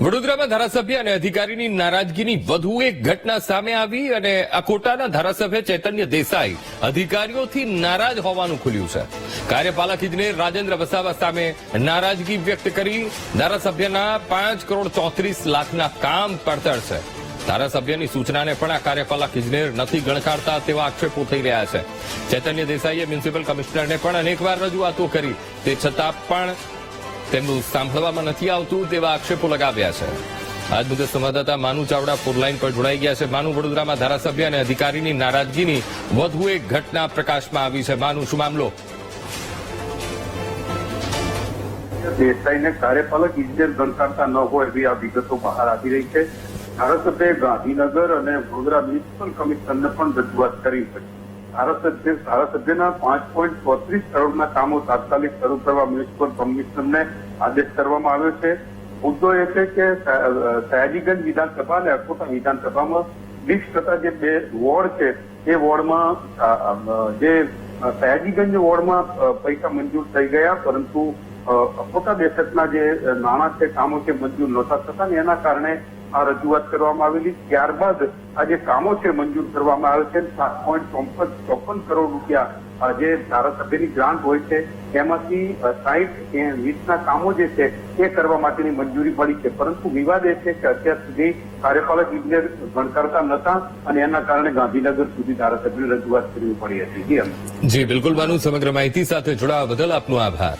વડોદરામાં ધારાસભ્ય અને અધિકારીની નારાજગીની વધુ એક ઘટના સામે આવી અને અકોટાના ધારાસભ્ય ચૈતન્ય દેસાઈ અધિકારીઓથી નારાજ હોવાનું ખુલ્યું છે. કાર્યપાલક ઇજનેર રાજેન્દ્ર વસાવા સામે નારાજગી વ્યક્ત કરી ધારાસભ્યના પાંચ કરોડ ચોત્રીસ લાખના કામ પડતર છે. ધારાસભ્યની સૂચનાને પણ આ કાર્યપાલક ઇજનેર નથી ગણકારતા તેવા આક્ષેપો થઈ રહ્યા છે. ચૈતન્ય દેસાઈએ મ્યુનિસિપલ કમિશનરને પણ અનેકવાર રજૂઆતો કરી, તે છતાં પણ તેમનું સાંભળવામાં નથી આવતું તેવા આક્ષેપો લગાવ્યા છે. આજ મુદ્દે સંવાદદાતા માનુ ચાવડા ફોરલાઈન પર જોડાઈ ગયા છે. માનુ વડોદરામાં ધારાસભ્ય અને અધિકારીની નારાજગીની વધુ એક ઘટના પ્રકાશમાં આવી છે. માનુ, શું મામલો? દેસાઈને કાર્યપાલક ઇજનેર ગણકારતા ન હોય એવી આ વિગતો બહાર આવી રહી છે. ધારાસભ્યએ ગાંધીનગર અને વડોદરા મ્યુનિસિપલ કમિશનરને પણ રજૂઆત કરી છે. ધારાસભ્ય ધારાસભ્યના પાંચ પોઈન્ટ ચોત્રીસ કરોડના કામો તાત્કાલિક શરૂ કરવા મ્યુનિસિપલ કમિશનરને આદેશ કરવામાં આવ્યો છે. મુદ્દો એ છે કે સયાજીગંજ વિધાનસભા અને અકોટા વિધાનસભામાં વીસ ટકા જે બે વોર્ડ છે, એ વોર્ડમાં જે સયાજીગંજ વોર્ડમાં પૈસા મંજૂર થઈ ગયા, પરંતુ અકોટા બેઠકના જે નાણાં છે, કામો છે, મંજૂર નહોતા થતા ને એના કારણે આ રજૂઆત કરવામાં આવેલી. ત્યારબાદ આ જે કામો છે મંજૂર કરવામાં આવે છે, સાત પોઈન્ટ ચોપન ચોપન કરોડ રૂપિયા જે ધારાસભ્યની ગ્રાન્ટ હોય છે એમાંથી સાઈઠ વીસના કામો જે છે, એ કરવા માટેની મંજૂરી મળી છે. પરંતુ વિવાદ એ છે કે અત્યાર સુધી કાર્યપાલક ઇજનેર ગણકારતા નતા અને એના કારણે ગાંધીનગર સુધી ધારાસભ્યની રજૂઆત કરવી પડી હતી. જી બિલકુલ માનુ સમગ્ર માહિતી સાથે જોડાવા બદલ આપનો આભાર.